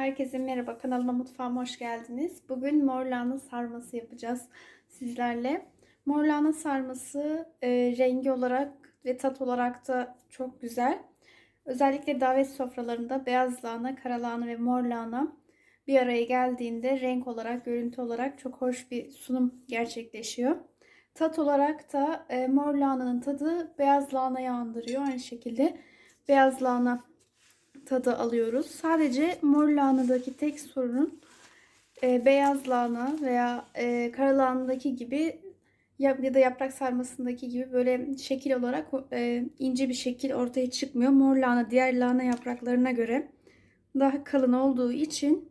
Herkese merhaba kanalıma mutfağıma hoş geldiniz. Bugün mor sarması yapacağız sizlerle. Mor sarması e, rengi olarak ve tat olarak da çok güzel. Özellikle davet sofralarında beyaz lahana, kara lahana ve mor lahana bir araya geldiğinde renk olarak, görüntü olarak çok hoş bir sunum gerçekleşiyor. Tat olarak da e, mor lahananın tadı beyaz lahanayı andırıyor. Aynı şekilde beyaz lahana tadı alıyoruz. Sadece mor lahanadaki tek sorunun e, beyaz lahana veya e, kara lahanadaki gibi ya, ya da yaprak sarmasındaki gibi böyle şekil olarak e, ince bir şekil ortaya çıkmıyor. Mor lahana diğer lahana yapraklarına göre daha kalın olduğu için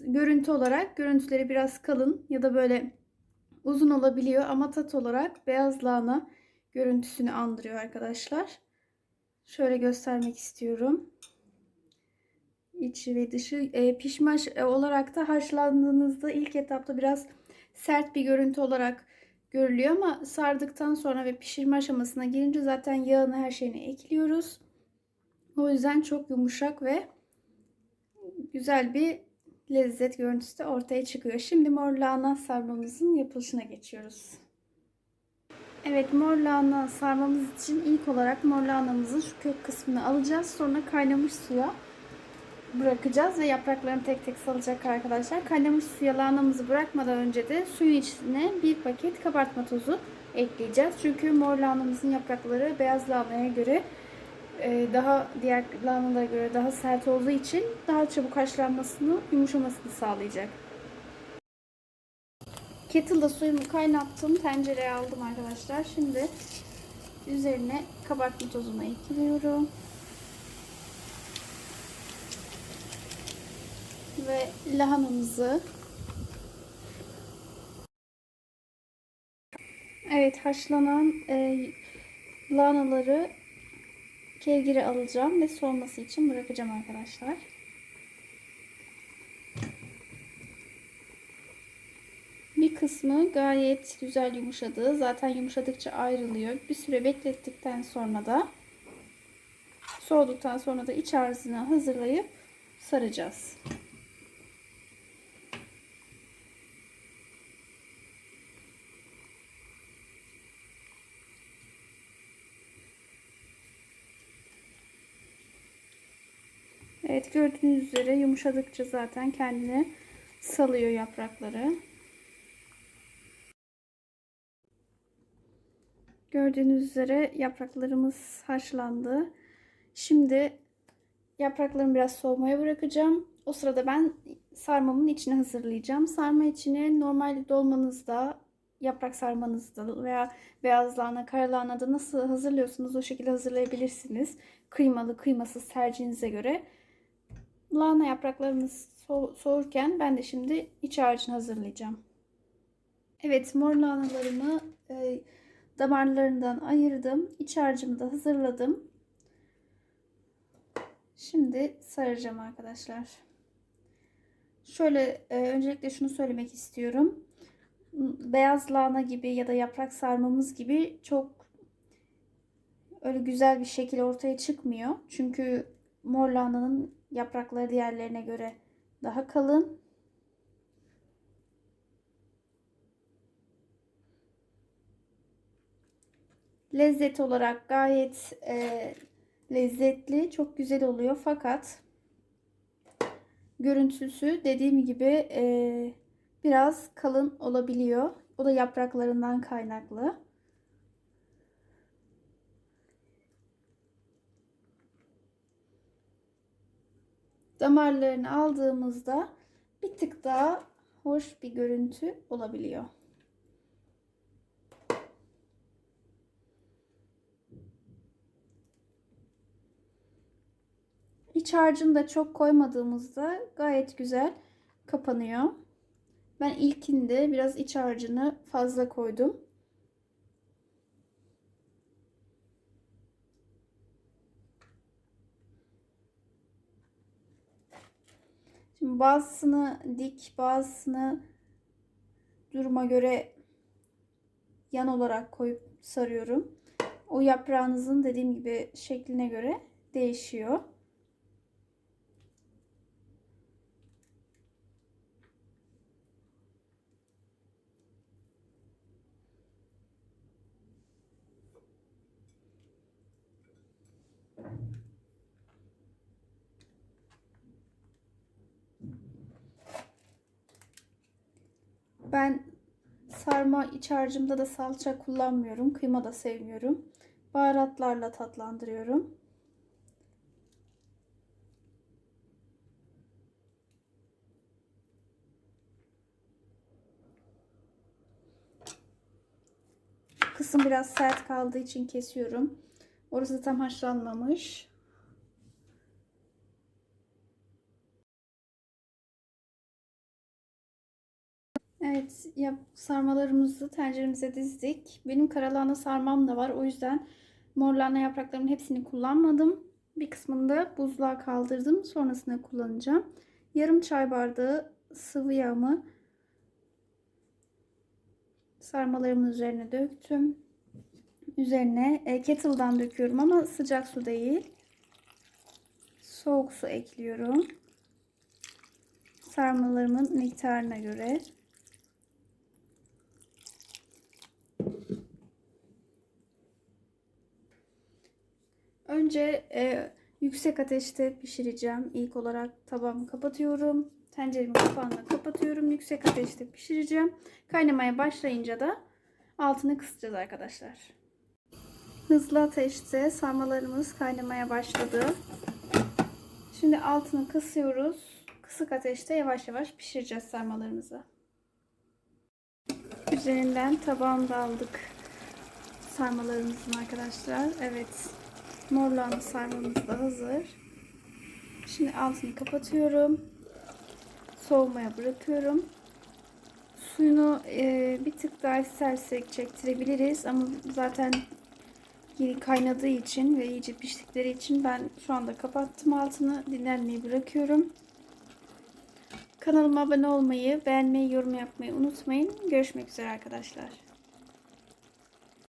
görüntü olarak görüntüleri biraz kalın ya da böyle uzun olabiliyor ama tat olarak beyaz lahana görüntüsünü andırıyor arkadaşlar. Şöyle göstermek istiyorum. İçi ve dışı e, pişmaş e, olarak da haşlandığınızda ilk etapta biraz sert bir görüntü olarak görülüyor ama sardıktan sonra ve pişirme aşamasına gelince zaten yağını her şeyini ekliyoruz. O yüzden çok yumuşak ve güzel bir lezzet görüntüsü de ortaya çıkıyor. Şimdi mor lahana sarmamızın yapılışına geçiyoruz. Evet mor lahana sarmamız için ilk olarak mor lahanamızın şu kök kısmını alacağız. Sonra kaynamış suya bırakacağız ve yapraklarını tek tek salacak arkadaşlar. Kaynamış suya lahanamızı bırakmadan önce de suyun içine bir paket kabartma tozu ekleyeceğiz. Çünkü mor lahanamızın yaprakları beyaz lahanaya göre e, daha diğer lahanalara göre daha sert olduğu için daha çabuk haşlanmasını, yumuşamasını sağlayacak. Kettle'da suyumu kaynattım. Tencereye aldım arkadaşlar. Şimdi üzerine kabartma tozunu ekliyorum. Ve lahanamızı Evet haşlanan e, lahanaları kevgire alacağım ve soğuması için bırakacağım arkadaşlar. Bir kısmı gayet güzel yumuşadı. Zaten yumuşadıkça ayrılıyor. Bir süre beklettikten sonra da soğuduktan sonra da iç harcını hazırlayıp saracağız. Evet gördüğünüz üzere yumuşadıkça zaten kendini salıyor yaprakları. Gördüğünüz üzere yapraklarımız haşlandı. Şimdi yapraklarımı biraz soğumaya bırakacağım. O sırada ben sarmamın içini hazırlayacağım. Sarma içini normal dolmanızda, yaprak sarmanızda veya beyaz lahana, kara lahanada nasıl hazırlıyorsunuz o şekilde hazırlayabilirsiniz. Kıymalı, kıymasız tercihinize göre. Lahana yapraklarımız so soğurken ben de şimdi iç harcını hazırlayacağım. Evet mor lahanalarımı e, damarlarından ayırdım. İç harcımı da hazırladım. Şimdi saracağım arkadaşlar. Şöyle e, öncelikle şunu söylemek istiyorum. Beyaz lahana gibi ya da yaprak sarmamız gibi çok öyle güzel bir şekil ortaya çıkmıyor. Çünkü mor lahananın yaprakları diğerlerine göre daha kalın. Lezzet olarak gayet e, lezzetli, çok güzel oluyor. Fakat görüntüsü dediğim gibi e, biraz kalın olabiliyor. O da yapraklarından kaynaklı. Damarlarını aldığımızda bir tık daha hoş bir görüntü olabiliyor. İç harcını da çok koymadığımızda gayet güzel kapanıyor. Ben ilkinde biraz iç harcını fazla koydum. Şimdi bazısını dik, bazısını duruma göre yan olarak koyup sarıyorum. O yaprağınızın dediğim gibi şekline göre değişiyor. Ben sarma iç harcımda da salça kullanmıyorum. Kıyma da sevmiyorum. Baharatlarla tatlandırıyorum. Kısım biraz sert kaldığı için kesiyorum. Orası tam haşlanmamış. Evet, ya sarmalarımızı tenceremize dizdik. Benim karalahana sarmam da var. O yüzden mor lahana yapraklarımın hepsini kullanmadım. Bir kısmını da buzluğa kaldırdım. Sonrasında kullanacağım. Yarım çay bardağı sıvı yağımı sarmalarımın üzerine döktüm. Üzerine e, kettle'dan döküyorum ama sıcak su değil. Soğuk su ekliyorum. Sarmalarımın miktarına göre. Önce e, yüksek ateşte pişireceğim. İlk olarak tabağımı kapatıyorum. Tenceremin kapağını kapatıyorum. Yüksek ateşte pişireceğim. Kaynamaya başlayınca da altını kısacağız arkadaşlar. Hızlı ateşte sarmalarımız kaynamaya başladı. Şimdi altını kısıyoruz. Kısık ateşte yavaş yavaş pişireceğiz sarmalarımızı. Üzerinden tabağını da aldık sarmalarımızın arkadaşlar. Evet. Mor lahana sarmamız da hazır. Şimdi altını kapatıyorum. Soğumaya bırakıyorum. Suyunu e, bir tık daha istersek çektirebiliriz ama zaten yeni kaynadığı için ve iyice piştikleri için ben şu anda kapattım altını. Dinlenmeyi bırakıyorum. Kanalıma abone olmayı, beğenmeyi, yorum yapmayı unutmayın. Görüşmek üzere arkadaşlar.